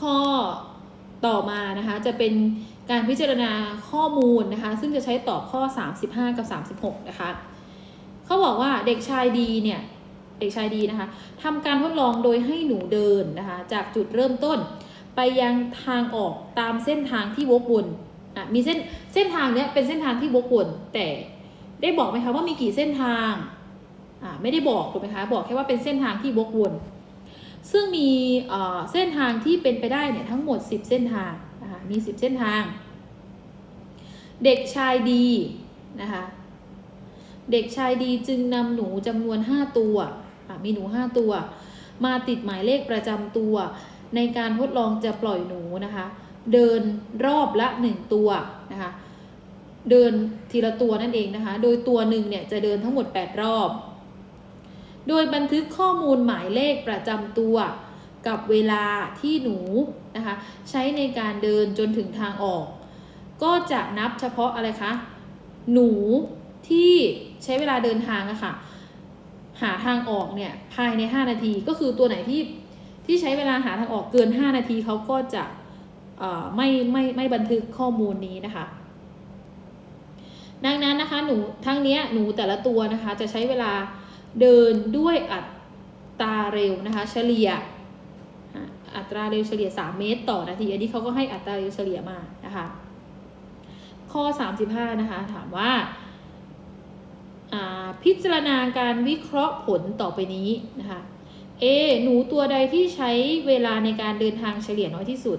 ข้อต่อมานะคะจะเป็นการพิจารณาข้อมูลนะคะ ซึ่งจะใช้ตอบข้อ 35 กับ 36 นะคะเขาบอกว่าเด็กชายดีเนี่ยเด็กชายดีนะคะทำการทดลองโดยให้หนูเดินนะคะจากจุดเริ่มต้น ไปยังทางออกตามเส้นทางที่วกวนอะมีเส้นเส้นทางเนี้ยเป็นเส้นทางที่วกวนแต่ได้บอกไหมคะว่ามีกี่เส้นทางอ่าไม่ได้บอกถูกไหมคะบอกแค่ว่าเป็นเส้นทางที่วกวน ซึ่งมีเส้นทางที่เป็นไปได้เนี่ยทั้งหมด 10 เส้นทางนะคะมี 10 เส้นทาง เด็กชายดีนะคะเด็กชายดีจึงนำหนูจำนวน 5 ตัว มีหนู 5 ตัว มาติดหมายเลขประจำตัว ในการทดลองจะปล่อยหนูนะคะ เดินรอบละ 1 ตัวนะคะ เดินทีละตัวนั่นเองนะคะ โดยตัวหนึ่งเนี่ยจะเดินทั้งหมด 8 รอบ โดยบันทึกข้อมูลหมายเลขประจำตัวกับเวลาที่หนูนะคะใช้ในการเดินจนถึงทางออก ก็จะนับเฉพาะอะไรคะ หนูที่ใช้เวลาเดินทางอะค่ะหาทางออกเนี่ยภายใน 5 นาทีก็คือตัวไหนที่ที่ใช้เวลาหาทางออกเกิน 5 นาทีเขาก็จะเอ่อไม่ไม่ไม่บันทึกข้อมูลนี้นะคะ ดังนั้นนะคะหนูทั้งเนี้ยหนูแต่ละตัวนะคะจะใช้เวลา เดินด้วยอัตราเร็วนะคะเฉลี่ยอัตราเร็วเฉลี่ย 3 เมตรต่อนาทีอันนี้เขาก็ให้อัตราเร็วเฉลี่ยมานะคะข้อ 35 นะคะ ถามว่าอ่าพิจารณาการวิเคราะห์ผลต่อไปนี้นะคะ A หนูตัวใดที่ใช้เวลาในการเดินทางเฉลี่ยน้อยที่สุด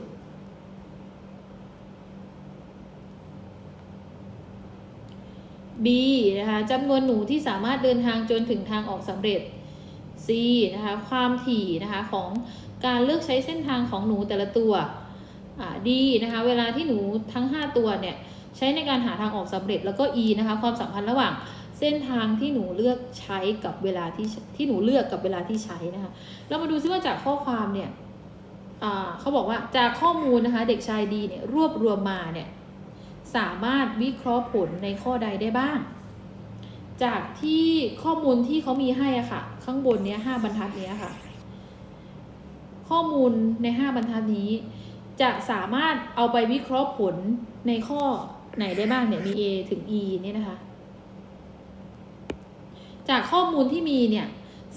B นะคะจำนวนหนูที่สามารถเดินทางจนถึงทางออกสำเร็จ C นะคะความถี่นะคะของการเลือกใช้เส้นทางของหนูแต่ละตัวอ่า D นะคะเวลาที่หนูทั้ง 5 ตัวเนี่ยใช้ในการหาทางออกสำเร็จแล้วก็ E นะคะความสัมพันธ์ระหว่างเส้นทางที่หนูเลือกใช้กับเวลาที่ที่หนูเลือกกับเวลาที่ใช้นะคะเรามาดูซิว่าจากข้อความเนี่ยเขาบอกว่าจากข้อมูลนะคะเด็กชายดีเนี่ยรวบรวมมาเนี่ย สามารถวิเคราะห์ผลในข้อใดได้บ้าง จากที่ข้อมูลที่เขามีให้อะค่ะ ข้างบนเนี้ยห้าบรรทัดเนี้ยค่ะ ข้อมูลในห้าบรรทัดนี้ จะสามารถเอาไปวิเคราะห์ผลในข้อไหนได้บ้างเนี่ยมี A ถึง E เนี่ยนะคะ จากข้อมูลที่มีเนี่ย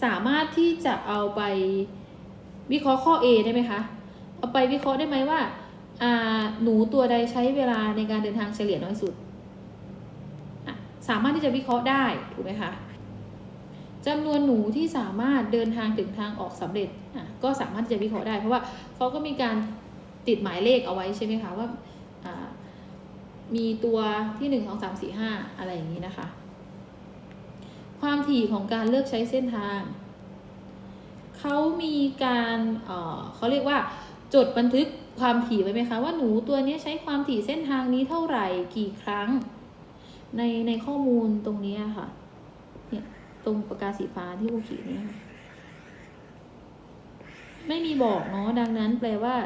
สามารถที่จะเอาไปวิเคราะห์ข้อ A ได้ไหมคะ เอาไปวิเคราะห์ได้ไหมว่า หนูตัวใดใช้เวลาในการเดินทางเฉลี่ยน้อยสุด สามารถที่จะวิเคราะห์ได้ถูกไหมคะจำนวนหนูที่สามารถเดินทางถึงทางออกสำเร็จก็สามารถที่จะวิเคราะห์ได้ เพราะว่าเขาก็มีการติดหมายเลขเอาไว้ใช่ไหมคะว่ามีตัวที่หนึ่งสองสามสี่ห้าอะไรอย่างนี้นะคะ ความถี่ของการเลือกใช้เส้นทาง เขามีการเเขาเรียกว่า จดบันทึกความถี่ไว้ไหมคะว่าหนูตัวนี้ใช้ความถี่เส้นทางนี้เท่าไหร่กี่ครั้ง ในในข้อมูลตรงนี้ค่ะเนี่ยตรงปากกาสีฟ้าที่ผู้ขีดนี่ไม่มีบอกเนาะดังนั้นแปลว่า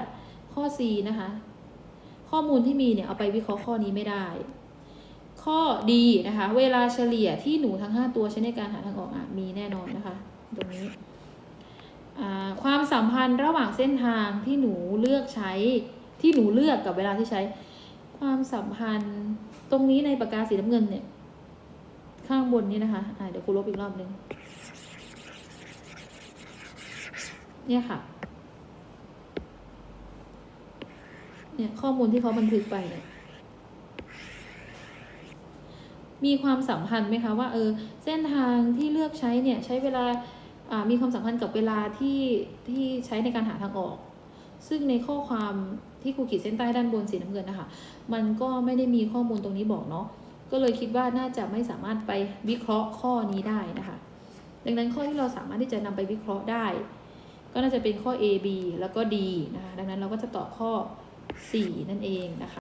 ข้อ C นะคะ ข้อมูลที่มีเนี่ยเอาไปวิเคราะห์ข้อนี้ไม่ได้ ข้อดีนะคะ เวลาเฉลี่ยที่หนูทั้ง 5 ตัวใช้ในการหาทางออกอะมีแน่นอนนะคะ ตรงนี้ ความสัมพันธ์ระหว่างเส้นทางที่หนูเลือกใช้ที่หนูเลือกกับเวลาที่ใช้ ความสัมพันธ์ตรงนี้ในปากกาสีน้ำเงินเนี่ย ข้างบนนี้นะคะอ่าเดี๋ยวครูลบอีกรอบนึงเนี่ยค่ะ เนี่ยข้อมูลที่เขาบันทึกไปเนี่ย มีความสัมพันธ์ไหมคะว่าเออเส้นทางที่เลือกใช้เนี่ย ใช้เวลา มีความสัมพันธ์กับเวลาที่ที่ใช้ในการหาทางออก ซึ่งในข้อความที่ครูขีดเส้นใต้ด้านบนสีน้ำเงินนะคะมันก็ไม่ได้มีข้อมูลตรงนี้บอกเนาะก็เลยคิดว่าน่าจะไม่สามารถไปวิเคราะห์ข้อนี้ได้นะคะ ดังนั้นข้อที่เราสามารถที่จะนำไปวิเคราะห์ได้ ก็น่าจะเป็นข้อ A B แล้วก็ D นะคะดังนั้นเราก็จะตอบข้อ 4 นั่นเองนะคะ